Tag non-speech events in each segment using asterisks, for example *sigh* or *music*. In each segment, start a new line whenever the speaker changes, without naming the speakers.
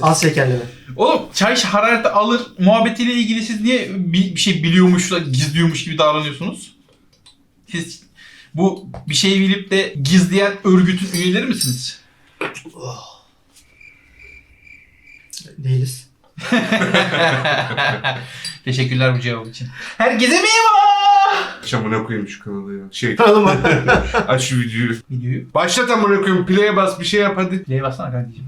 Az şekerli mi?
Oğlum çay harareti alır muhabbetiyle ilgili siz niye bir, bir şey biliyormuş da gizliyormuş gibi davranıyorsunuz? Siz bu bir şey bilip de gizleyen örgütün üyeleri misiniz?
Değiliz. *laughs*
Teşekkürler bu cevap için. Herkese merhaba.
Amına koyayım şu kanalı ya. Şey
Tanıdım mı? *laughs*
aç şu videoyu.
Videoyu
Başlat amına koyayım. Play'e bas bir şey yap hadi.
play bassana kardeşim.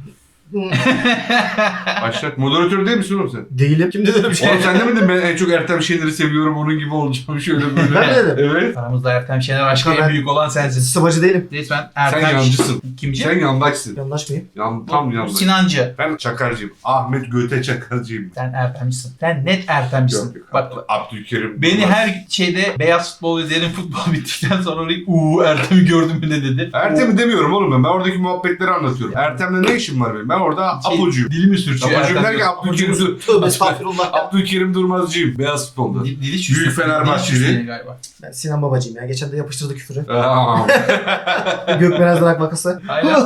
Başlat. Moderatör değil misin oğlum sen?
Değilim. Kim dedi öyle bir şey?
Oğlum sen demedin ben en çok Ertem şeyleri seviyorum onun gibi olacağım şöyle böyle.
Ben mi dedim?
Evet.
Aramızda Ertem Şener aşkı en
Ben-
büyük olan sensin.
Sıvacı değilim.
Resmen Ertem
Sen yancısın.
Kimci?
Sen yandaşsın.
Yanlış mıyım?
Yan, tam yandaş.
Sinancı.
Ben çakarcıyım. Ahmet Göte çakarcıyım.
Sen Ertemcisin. Sen net Ertemcisin.
Yok, yok.
Bak
Abdülkerim.
Beni
Durmaz.
her şeyde beyaz futbol izleyelim futbol bittikten sonra orayı uuu Ertem'i gördüm mü ne dedi.
Ertem'i demiyorum oğlum ben. Ben oradaki muhabbetleri anlatıyorum. Ertem'le ne işim var benim? Ben orada
Şey,
Apo'cuyum.
Dilimi sürçüyor.
Apo'cuyum
Ertem
derken
diyor.
Abdülkerim,
Tövbe estağfurullah.
Abdülkerim Durmazcıyım. Beyaz futbolda.
Di- Dili çürüyor.
Büyük Fenerbahçeli.
Galiba.
Ben Sinan babacıyım ya. Geçen de yapıştırdı küfürü. *laughs*
Aa, *laughs*
Gökmenez'den akbakası.
Aynen. *laughs*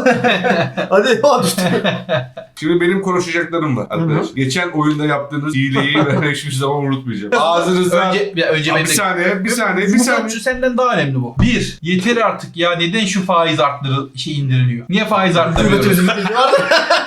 Hadi o düştü.
Şimdi benim konuşacaklarım var arkadaş. Geçen oyunda yaptığınız hileyi ben hiçbir zaman unutmayacağım. Ağzınızdan...
önce, bir, önce
Aa,
benim
bir
de...
saniye, bir saniye, bir
Bu
saniye.
senden daha önemli bu. Bir, yeter artık ya neden şu faiz arttırı şey indiriliyor? Niye faiz arttırılıyor?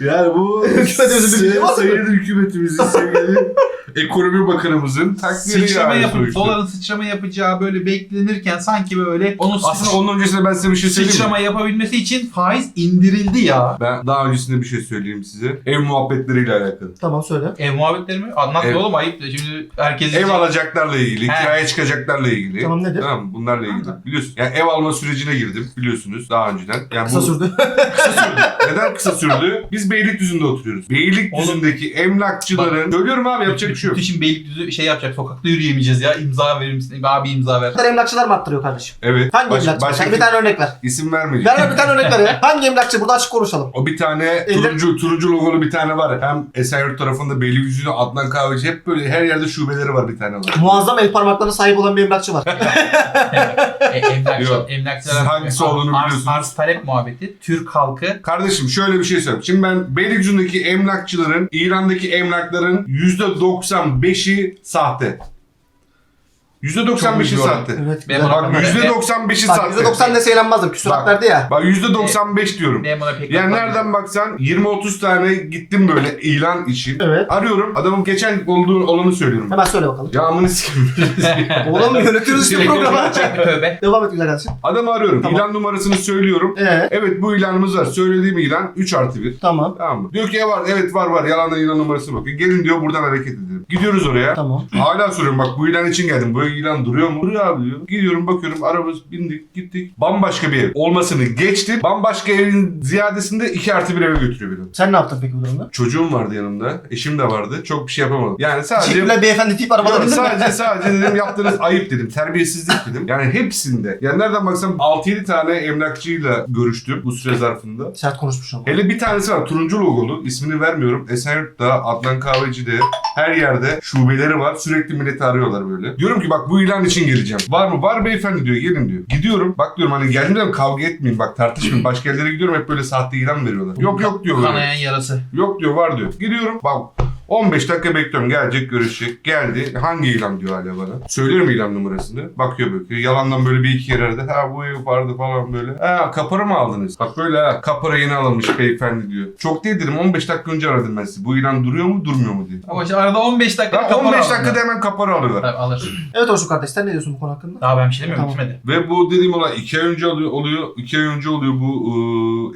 Yani bu *laughs*
Hükümetimizin bildiği var mı?
sayın hükümetimizin sevgili *laughs* ekonomi bakanımızın takdiri
sıçrama
yani
yapıp,
sonuçta.
doların sıçrama yapacağı böyle beklenirken sanki böyle onun
Aslında
sıçrama,
onun öncesinde ben size bir şey söyleyeyim mi?
sıçrama yapabilmesi için faiz indirildi ya.
Ben daha öncesinde bir şey söyleyeyim size. Ev muhabbetleriyle alakalı.
Tamam söyle.
Ev muhabbetleri mi? Anlat
Ev-
oğlum ayıp. da Şimdi herkes
Ev alacaklarla ilgili,
He.
kiraya çıkacaklarla ilgili.
Tamam nedir?
Tamam mı? bunlarla ilgili. Biliyorsun. Yani ev alma sürecine girdim biliyorsunuz daha önceden. Yani
Kısa
bu-
sürdü.
kısa sürdü. Neden kısa sürdü? Biz Beylikdüzü'nde oturuyoruz. Beylikdüzü'ndeki emlakçıların... Söylüyorum abi yapacak bir şey yok.
Bütün şimdi Beylikdüzü şey yapacak. Sokakta yürüyemeyeceğiz ya. İmza verir misin? Abi imza ver.
Emlakçılar mı arttırıyor kardeşim?
Evet.
Hangi
Baş-
emlakçı?
başka
Sen bir tane örnek ver.
isim vermeyeceğim.
Ver ver bir tane örnek *laughs* ver ya. Hangi emlakçı? Burada açık konuşalım.
O bir tane turuncu turuncu logolu bir tane var. Hem Esenyurt tarafında Beylikdüzü'nde Adnan Kahveci hep böyle her yerde şubeleri var bir tane var.
Muazzam el parmaklarına sahip olan bir emlakçı var. *laughs*
E, emlakçı,
Yok.
emlakçılar
Siz hangisi olduğunu
arz,
biliyorsunuz.
arz talep muhabbeti. Türk halkı
Kardeşim şöyle bir şey söyleyeyim. Şimdi ben Beylikdüzü'ndeki emlakçıların, İran'daki emlakların %95'i sahte. %95'i
Çok
sahte.
evet.
Bak %95'i
Bak
sahte.
%90 dese eğlenmezdim. Küsurat
Bak.
verdi ya.
Bak %95 diyorum.
pek
Yani
bakmam.
nereden baksan 20-30 tane gittim böyle ilan için.
Evet.
Arıyorum. Adamın geçen olduğu olanı söylüyorum.
Hemen söyle bakalım.
Ya amını sikim. *laughs*
Oğlum yönetiyoruz işte
Sürekli
programı.
bir tövbe.
Devam et güzel kardeşim.
Adamı arıyorum.
Tamam.
İlan numarasını söylüyorum.
Ee,
Evet bu ilanımız var. Söylediğim ilan 3 artı 1.
tamam.
Tamam mı? Diyor ki e var evet var var yalandan ilan numarası bakıyor. Gelin diyor buradan hareket edelim. Gidiyoruz oraya.
Tamam.
Hala soruyorum bak bu ilan için geldim. Bu ilan duruyor mu? Duruyor abi diyor. Gidiyorum bakıyorum arabamız bindik gittik. Bambaşka bir ev olmasını geçtim. Bambaşka evin ziyadesinde 2 artı bir eve götürüyor beni.
Sen ne yaptın peki bu durumda?
Çocuğum vardı yanımda. Eşim de vardı. Çok bir şey yapamadım. Yani sadece...
Çiftler beyefendi tip arabadan
Yok,
indin mi?
sadece *laughs* sadece dedim yaptığınız ayıp dedim. Terbiyesizlik dedim. Yani hepsinde. Yani nereden baksam 6-7 tane emlakçıyla görüştüm bu süre zarfında.
Sert konuşmuş ama.
Hele bir tanesi var turuncu logolu ismini vermiyorum. Esenyurt'ta, Adnan Kahveci'de her yerde şubeleri var. Sürekli milleti arıyorlar böyle. Diyorum ki bak bu ilan için geleceğim. Var mı? Var beyefendi diyor gelin diyor. Gidiyorum. Bak diyorum hani geldiğimde kavga etmeyin bak tartışmayın. Başka yerlere gidiyorum hep böyle sahte ilan veriyorlar. Yok yok diyor böyle.
Kanayan yarası.
Yok diyor var diyor. Gidiyorum. Bak 15 dakika bekliyorum. Gelecek görüşecek. Geldi. Hangi ilan diyor hala bana. Söylüyorum ilan numarasını. Bakıyor bakıyor. Yalandan böyle bir iki yer aradı. Ha bu ev vardı falan böyle. Ha kapora mı aldınız? Bak böyle ha. Kapora yeni alınmış beyefendi diyor. Çok değil dedim. 15 dakika önce aradım ben sizi. Bu ilan duruyor mu durmuyor mu diye.
Ama işte arada 15 dakika
Ha, 15 dakikada hemen kapora alıyorlar.
Tabii alır. *clears throat*
Evet Orçun kardeş sen ne diyorsun bu konu hakkında?
Daha ben bir şey demiyorum.
Tamam.
Bitmedi.
Ve bu dediğim olay 2 ay önce oluyor, oluyor. 2 ay önce oluyor bu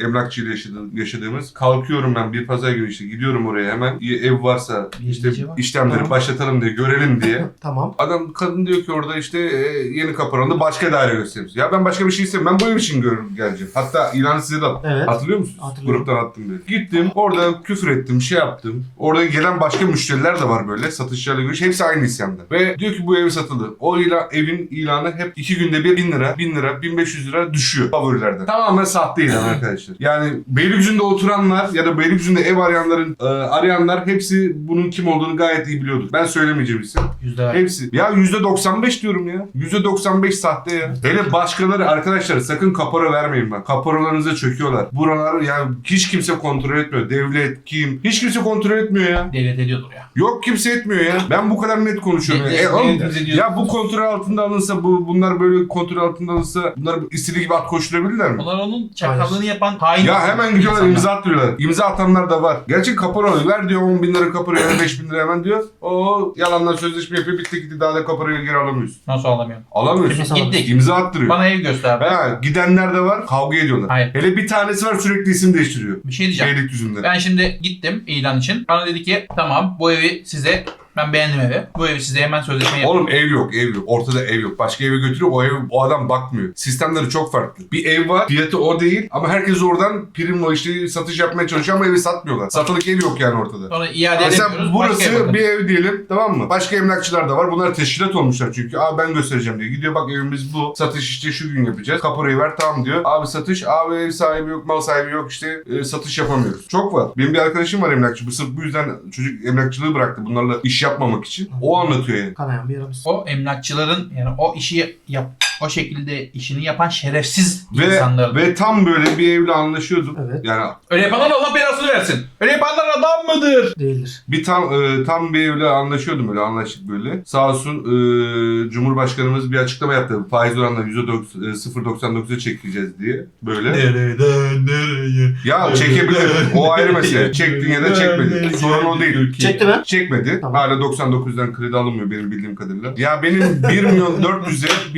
ıı, emlakçıyla yaşadı- yaşadığımız. Kalkıyorum ben bir pazar günü işte gidiyorum oraya hemen. Ev varsa
Bir
işte
var.
işlemleri
Tamam.
başlatalım diye görelim diye. *laughs*
Tamam.
Adam kadın diyor ki orada işte e, yeni kaparandı başka daire göstermiş. Ya ben başka bir şey istemiyorum. Ben bu ev için gör, geleceğim. Hatta ilanı size de attım.
Evet.
Hatırlıyor musunuz?
Hatırlıyorum.
Gruptan attım diye. Gittim orada küfür ettim şey yaptım. Orada gelen başka müşteriler de var böyle satışlarla görüş. Hepsi aynı isyanda. Ve diyor ki bu ev satıldı. O ilan, evin ilanı hep iki günde bir bin lira, bin lira, bin beş yüz lira düşüyor favorilerden. Tamamen sahte ilan arkadaşlar. Yani Beylikdüzü'nde oturanlar ya da Beylikdüzü'nde ev arayanların e, arayanlar hepsi bunun kim olduğunu gayet iyi biliyordur. Ben söylemeyeceğim isim.
Yüzde ver.
Hepsi. Ya %95 diyorum ya. %95 sahte ya. Hele başkaları arkadaşlar sakın kapora vermeyin bak. Kaporalarınıza çöküyorlar. Buralar yani hiç kimse kontrol etmiyor. Devlet, kim? Hiç kimse kontrol etmiyor ya.
Devlet ediyordur ya.
Yok kimse etmiyor ya. Ben bu kadar net konuşuyorum.
Ne-
ya. E, oğlum,
ediyor.
ya bu kontrol altında alınsa bu bunlar böyle kontrol altında alınsa bunlar istediği gibi at koşturabilirler mi?
Onlar onun çakallığını yapan hain
Ya hemen gidiyorlar
insanlar.
imza attırıyorlar. İmza atanlar da var. Gerçek kapora. Ver diyor 10 bin lira kapora ya 5 bin lira hemen diyor. O yalandan sözleşme yapıyor. Bitti gitti daha da kaporayı geri alamıyorsun.
Nasıl alamıyorum?
Alamıyorsun.
Gittik.
İmza attırıyor.
Bana ev gösterdi.
Ha, gidenler de var kavga ediyorlar.
Hayır.
Hele bir tanesi var sürekli isim değiştiriyor.
Bir şey diyeceğim.
Beylikdüzü'nde.
Ben şimdi gittim ilan için. Bana dedi ki tamam bu evi size ben beğendim evi. Bu evi size hemen sözleşme yapın.
Oğlum ev yok, ev yok. Ortada ev yok. Başka eve götürüyor, o ev o adam bakmıyor. Sistemleri çok farklı. Bir ev var, fiyatı o değil ama herkes oradan primle işte satış yapmaya çalışıyor ama evi satmıyorlar. Satılık ev yok yani ortada.
Sonra iade
Mesela
edemiyoruz. başka
burası
bakın.
bir ev diyelim tamam mı? Başka emlakçılar da var. Bunlar teşkilat olmuşlar çünkü. Abi ben göstereceğim diyor. Gidiyor bak evimiz bu. Satış işte şu gün yapacağız. Kaporayı ver tamam diyor. Abi satış. Abi ev sahibi yok, mal sahibi yok işte e, satış yapamıyoruz. Çok var. Benim bir arkadaşım var emlakçı. Bu sırf bu yüzden çocuk emlakçılığı bıraktı. Bunlarla iş yapmamak için. O anlatıyor yani.
Kanayan bir yaramız.
O emlakçıların yani o işi yap o şekilde işini yapan şerefsiz
Ve,
insanların.
ve tam böyle bir evle anlaşıyordum.
Evet.
Yani
Öyle yapanlar Allah belasını versin. Öyle yapanlar adam mıdır?
Değildir.
bir tam e, tam bir evle anlaşıyordum öyle anlaştık böyle. Sağ olsun e, Cumhurbaşkanımız bir açıklama yaptı. Faiz oranları %9 e, %0.99'a çekeceğiz diye böyle.
Nereden nereye?
Ya çekebilir. O ayrı mesele. Çektin ya da çekmedin. Sorun o değil.
Çekti mi?
Çekmedi.
Tamam.
Hala 99'dan kredi alınmıyor benim bildiğim kadarıyla. Ya benim 1 milyon 400'e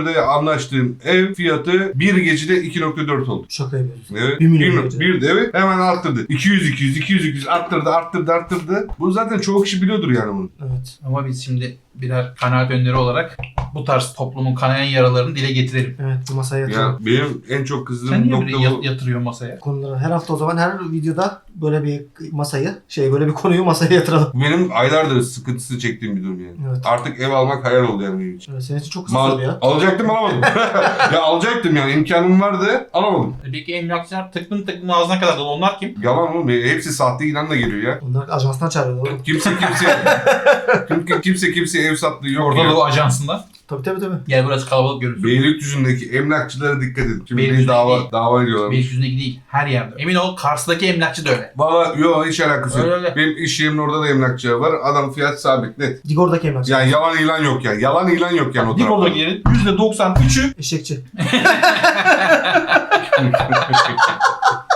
1.4'e anlaştığım ev fiyatı bir gecede 2.4 oldu.
Şaka yapıyorsun.
Evet.
Bir milyon
bir,
gece.
bir de evet hemen arttırdı. 200 200 200 200 arttırdı arttırdı arttırdı. Bu zaten çoğu kişi biliyordur yani bunu.
Evet.
Ama biz şimdi birer kanaat önderi olarak bu tarz toplumun kanayan yaralarını dile getirelim.
Evet bu masaya
Ya
yatıralım.
benim en çok kızdığım
Sen niye
nokta
böyle
bu.
yat- yatırıyor masaya?
Konuları her hafta o zaman her videoda böyle bir masayı şey böyle bir konuyu masaya yatıralım.
Benim aylardır sıkıntısı çektiğim bir durum yani.
Evet.
Artık ev almak hayal oldu yani benim için.
Evet, senin için çok kısa
Mal,
ya.
alacaktım alamadım. *laughs* ya alacaktım yani imkanım vardı alamadım.
Peki emlakçılar tıklım tıklım ağzına kadar dolu. Onlar kim?
Yalan oğlum hepsi sahte ilanla geliyor ya.
Onlar ajanstan çağırıyorlar oğlum.
Kimse kimse *laughs* kimse kimse ev sattığı yok
Orta
ya.
Doğu Ajansı'nda.
Tabii tabii tabii.
Gel burası kalabalık görürsün.
Beylikdüzü'ndeki emlakçılara dikkat edin. Şimdi
Beylikdüzü
beni dava,
değil.
dava ediyorlar.
Beylikdüzü'ndeki değil. Her yerde. Emin ol Kars'taki emlakçı da öyle.
Valla yok hiç alakası yok.
Öyle öyle.
Benim iş yerimin orada da emlakçı var. Adam fiyat sabit net.
Digor'daki emlakçı.
Yani yalan ilan yok yani. Yalan ilan yok yani o tarafta.
oradaki yerin %93'ü
Eşekçi. *laughs* *laughs*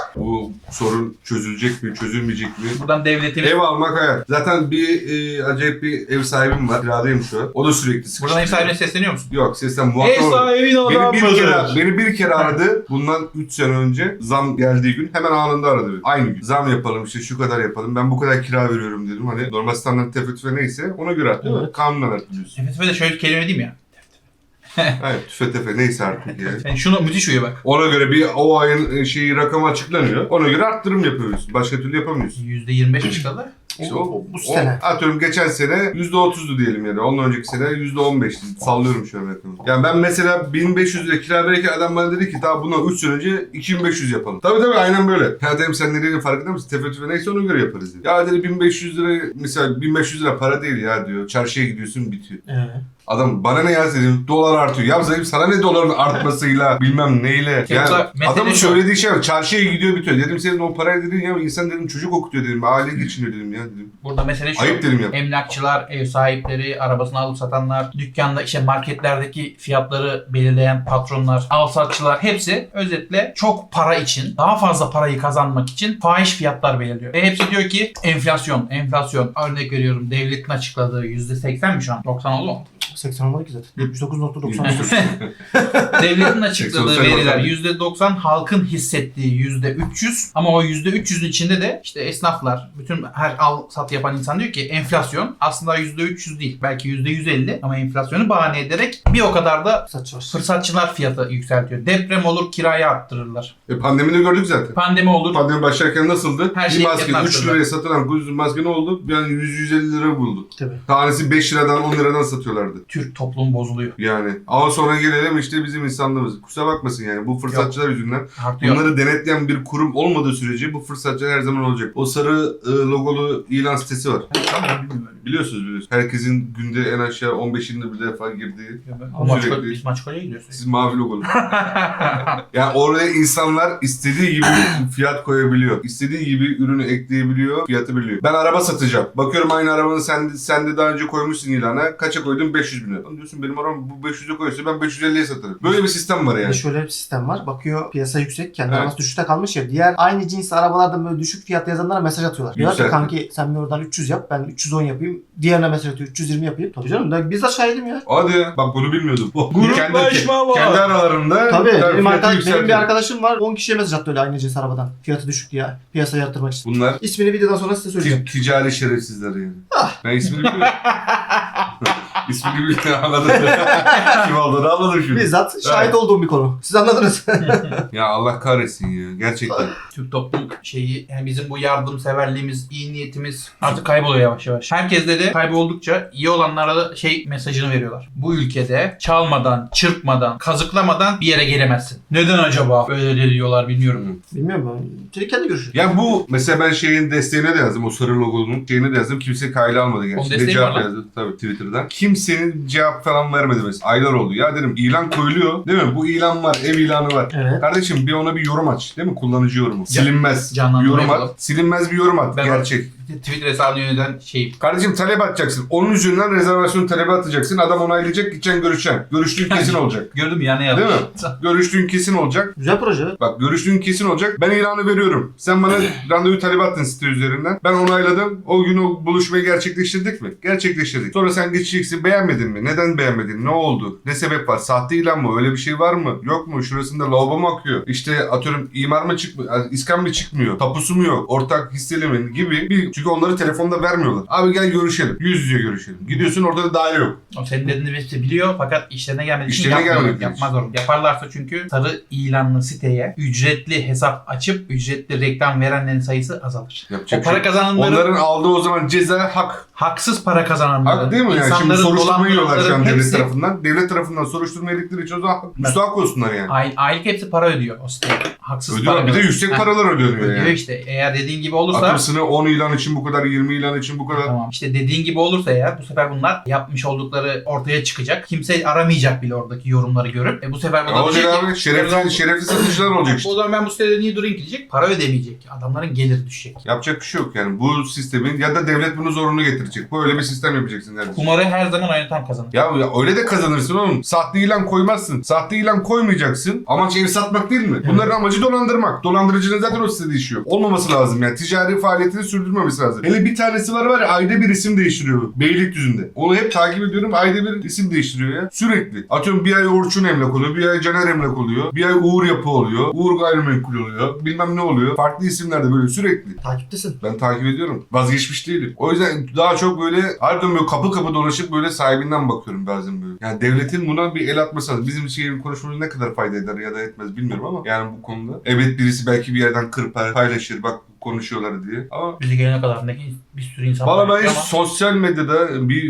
Sorun çözülecek mi, çözülmeyecek mi?
buradan devletimiz
Ev almak hayat. Zaten bir e, acayip bir ev sahibim var. Kiradayım şu an. O da sürekli sıkıştı.
Buradan ev sahibine sesleniyor musun?
Yok sesten
Ev
muhatap olmadı.
sahibin
Beni
adam
bir, kere, beni bir kere aradı. Bundan 3 sene önce zam geldiği gün hemen anında aradı. beni. Aynı gün. Zam yapalım işte şu kadar yapalım. Ben bu kadar kira veriyorum dedim. Hani normal standart tefettüfe neyse ona göre arttı.
Evet.
Kanunla biliyorsun.
Tefettüfe de şöyle bir kelime diyeyim ya. *laughs*
Evet tüfe tefe neyse artık *laughs* yani.
Yani şunu müthiş uyuyor bak.
Ona göre bir o ayın e, şeyi rakamı açıklanıyor. Ona göre arttırım yapıyorsun. Başka türlü yapamıyorsun.
%25 açıkladı.
İşte
O-
o,
o- bu
o-
sene.
atıyorum geçen sene %30'du diyelim yani. Ondan önceki sene %15'ti. Sallıyorum şu an rakamı. Yani ben mesela 1500 lira kira verirken adam bana dedi ki daha bundan 3 sene önce 2500 yapalım. Tabii tabii aynen böyle. Ya dedim sen nereye farkında mısın? Tefettüfe neyse ona göre yaparız dedi. Ya dedi 1500 lira mesela 1500 lira para değil ya diyor. Çarşıya gidiyorsun bitiyor.
Ee,
Adam bana ne ya dedim dolar artıyor. Ya Zayıf sana ne doların artmasıyla bilmem neyle. Yani
mesele
adamın
şu.
söylediği şey var. Çarşıya gidiyor bitiyor. Dedim senin o parayı dedin ya insan dedim çocuk okutuyor dedim. Aile geçiniyor dedim ya dedim.
Burada mesele şu.
Ayıp dedim ya.
Emlakçılar, ev sahipleri, arabasını alıp satanlar, dükkanda işte marketlerdeki fiyatları belirleyen patronlar, alsatçılar hepsi özetle çok para için, daha fazla parayı kazanmak için fahiş fiyatlar belirliyor. Ve hepsi diyor ki enflasyon, enflasyon. Örnek veriyorum devletin açıkladığı %80 mi şu an? 90 oldu mu?
80 olmadı ki zaten. 79.99. *laughs*
Devletin açıkladığı
80
veriler
bakalım.
%90, halkın hissettiği %300 ama o %300'ün içinde de işte esnaflar, bütün her al sat yapan insan diyor ki enflasyon aslında %300 değil belki %150 ama enflasyonu bahane ederek bir o kadar da fırsatçılar fiyatı yükseltiyor. Deprem olur kirayı arttırırlar.
E, pandemide gördük zaten.
Pandemi olur.
Pandemi başlarken nasıldı?
Her
bir
şey
maske
fiyatını
3
arttırdılar.
liraya satılan ucuz maske ne oldu? Yani 100-150 lira buldu.
Tabii.
Tanesi 5 liradan 10 liradan satıyorlardı.
Türk toplumu bozuluyor.
Yani ama sonra gelelim işte bizim insanlığımız. Kusura bakmasın yani bu fırsatçılar yüzünden
Artıyor.
bunları denetleyen bir kurum olmadığı sürece bu fırsatçılar her zaman olacak. O sarı e, logolu ilan sitesi var.
Tamam.
Biliyorsunuz biliyorsunuz. Herkesin günde en aşağı 15'inde bir defa girdiği.
Ya ben-
Ama
sürekli-
Biz Maçka'ya gidiyoruz.
Siz mavi logolu. *laughs* yani oraya insanlar istediği gibi fiyat koyabiliyor. İstediği gibi ürünü ekleyebiliyor, fiyatı biliyor. Ben araba satacağım. Bakıyorum aynı arabanı sen, sen de daha önce koymuşsun ilana. Kaça koydun? 500 bin lira. Lan Diyorsun benim arabam bu 500'e koyuyorsa ben 550'ye satarım. Böyle bir sistem var yani.
şöyle bir sistem var. Bakıyor piyasa yüksek. Kendi
Evet.
arabası düşükte kalmış ya. Diğer aynı cins arabalardan böyle düşük fiyatlı yazanlara mesaj atıyorlar. Diyorlar ki kanki sen bir oradan 300 yap. Ben 310 yapayım. Diğerine mesaj atıyor. 320 yapayım. Tabii canım. Ben bizzat şahidim ya.
Hadi bak bunu bilmiyordum. *laughs*
Gruplaşma var.
Kendi aralarında
Tabii. Benim, arkadaş, benim bir arkadaşım var. 10 kişiye mesaj attı öyle aynı cins arabadan. Fiyatı düşük diye. Piyasayı arttırmak için.
Bunlar
İsmini videodan sonra size söyleyeceğim.
ti- ticari şerefsizler yani.
Ah.
Ben ismini biliyorum. *laughs* ismini biliyorum anladım. *laughs* Kim olduğunu anladım şimdi.
Bizzat şahit olduğum bir konu. Siz anladınız. *laughs*
Ya Allah kahretsin ya. Gerçekten.
Türk toplum şeyi yani bizim bu yardımseverliğimiz, iyi niyetimiz artık kayboluyor yavaş yavaş. Herkes de kayboldukça iyi olanlara da şey mesajını veriyorlar. Bu ülkede çalmadan, çırpmadan, kazıklamadan bir yere gelemezsin. Neden acaba böyle diyorlar bilmiyorum.
Bilmiyorum ben. Çelik kendi görüşü.
Ya bu mesela ben şeyin desteğine de yazdım. O sarı logonun şeyine de yazdım. Kimse kayla almadı gerçi.
Onun desteği
cevap
var lan.
yazdı tabii Twitter'dan. Kimsenin cevap falan vermedi mesela. Aylar oldu. Ya dedim ilan koyuluyor. Değil mi? Bu ilan var. Ev ilanı var.
Evet.
Kardeşim bir ona bir yorum aç. Değil mi? Kullanıcı yorumu. Silinmez. Bir
canlandırma
yorum
yapalım.
at. Silinmez bir yorum at.
Ben-
Gerçek.
Twitter hesabını yöneten şey
Kardeşim talep atacaksın. Onun üzerinden rezervasyon talebi atacaksın. Adam onaylayacak, gideceksin görüşeceksin. Görüştüğün kesin olacak.
gördüm ya ne
Değil
yazmış.
mi? *laughs* Görüştüğün kesin olacak.
Güzel proje.
Bak görüştüğün kesin olacak. Ben ilanı veriyorum. Sen bana *laughs* randevu talebi attın site üzerinden. Ben onayladım. O gün o buluşmayı gerçekleştirdik mi? Gerçekleştirdik. Sonra sen geçeceksin. Beğenmedin mi? Neden beğenmedin? Ne oldu? Ne sebep var? Sahte ilan mı? Öyle bir şey var mı? Yok mu? Şurasında lavabo mu akıyor? İşte atıyorum imar mı çıkmıyor? İskan mı çıkmıyor? Tapusu mu yok? Ortak hisseli mi? Gibi bir... Çünkü onları telefonda vermiyorlar. Abi gel görüşelim. Yüz yüze görüşelim. Gidiyorsun orada da daire yok.
O senin dediğini hepsi biliyor fakat işlerine gelmediği için
İşlerine
yapmıyor.
gelmediği
Yapmaz
için.
Yaparlarsa çünkü sarı ilanlı siteye ücretli hesap açıp ücretli reklam verenlerin sayısı azalır.
Yapacak
O para
şey.
kazananların
Onların aldığı o zaman ceza hak.
Haksız para kazananların,
Hak değil mi? Yani şimdi
insanların
soruşturma yiyorlar şu an devlet
hepsi
tarafından. Devlet tarafından soruşturma yedikleri için o zaman müstahak olsunlar yani.
ay, aylık hepsi para ödüyor o siteye. Haksız
Ödüyorlar.
para.
Bir de yüksek
Ha,
paralar ödeniyor
ödüyor
yani.
işte. Eğer dediğin gibi olursa
Akılsını 10 ilan için bu kadar, 20 ilan için bu kadar.
Tamam. İşte dediğin gibi olursa eğer bu sefer bunlar yapmış oldukları ortaya çıkacak. Kimse aramayacak bile oradaki yorumları görüp. E bu sefer bu
Ya
da
olacak
diyecek ki,
abi şerefli, şerefli satıcılar *laughs* olacak işte.
O zaman ben bu sitede niye durayım ki diyecek. Para ödemeyecek. Adamların geliri düşecek.
Yapacak bir şey yok yani. Bu sistemin ya da devlet bunu zorunlu getirecek. Böyle bir sistem yapacaksın kardeşim.
Kumarı her zaman oynatan kazanır.
Ya, ya öyle de kazanırsın oğlum. Sahte ilan koymazsın. Sahte ilan koymayacaksın. Amaç ev satmak değil mi? Bunların amacı dolandırmak. Dolandırıcının zaten o sitede işi yok. Olmaması lazım yani. Ticari faaliyetini sürdürmemesi lazım. Hele bir tanesi var var ya ayda bir isim değiştiriyor. Beylikdüzü'nde. Onu hep takip ediyorum. Ayda bir isim değiştiriyor ya. Sürekli. Atıyorum bir ay Orçun emlak oluyor. Bir ay Caner emlak oluyor. Bir ay Uğur yapı oluyor. Uğur gayrimenkul oluyor. Bilmem ne oluyor. Farklı isimlerde böyle sürekli.
Takiptesin.
Ben takip ediyorum. Vazgeçmiş değilim. O yüzden daha çok böyle harbiden böyle kapı kapı dolaşıp böyle sahibinden bakıyorum bazen böyle. Yani devletin buna bir el atması. Bizim şeyin konuşmamız ne kadar fayda eder ya da etmez bilmiyorum ama yani bu konuda. Evet birisi belki bir yerden kırpar, paylaşır bak konuşuyorlar diye. Ama
Bizi gelene kadar ne bir sürü insan
Valla
var
ben hiç
ama
sosyal medyada bir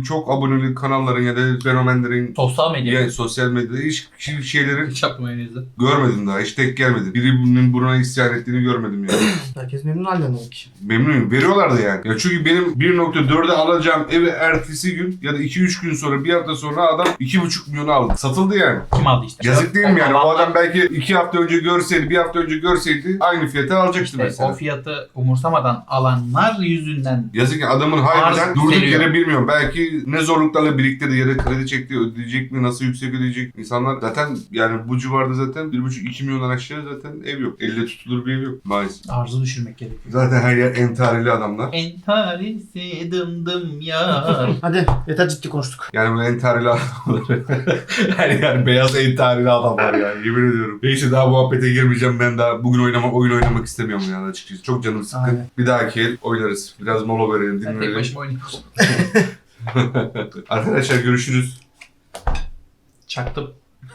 e, çok aboneli kanalların ya da fenomenlerin
sosyal medya
yani sosyal medyada hiç hiç şeylerin
hiç aklıma henüz de.
görmedim daha. Hiç denk gelmedi. Birinin buna isyan ettiğini görmedim yani. *coughs*
Herkes memnun halinden demek.
Memnunum. Veriyorlardı yani. Ya çünkü benim 1.4'e alacağım evi ertesi gün ya da 2-3 gün sonra bir hafta sonra adam 2.5 milyonu aldı. Satıldı yani.
Kim aldı işte?
Yazık değil mi yani? O adam belki 2 hafta önce görseydi, bir hafta önce görseydi aynı fiyata alacaktı
işte
mesela.
O fiyatı umursamadan alanlar yüzünden
Yazık ki adamın harbiden
Arz
durduk
yükseliyor.
yere bilmiyorum. Belki ne zorluklarla biriktirdi ya da kredi çekti ödeyecek mi, nasıl yüksek ödeyecek. İnsanlar zaten yani bu civarda zaten 1.5-2 milyondan aşağı zaten ev yok. Elle tutulur bir ev yok maalesef.
arzı düşürmek gerekiyor.
Zaten her yer entarili adamlar.
Entarisi dım dım yar. *laughs*
Hadi yeter ciddi konuştuk.
Yani bu entarili adamlar. *laughs* Her yer beyaz entarili adamlar yani yemin ediyorum. Neyse daha muhabbete girmeyeceğim. Ben daha bugün oynamak, oyun oynamak istemiyorum yani açıkçası. Çok canım sıkkın.
Aynen.
Bir dahaki el oynarız. Biraz mola verelim,
Ben tek
dinlenelim.
başıma oynuyorum. *laughs*
Arkadaşlar görüşürüz.
Çaktım. *laughs*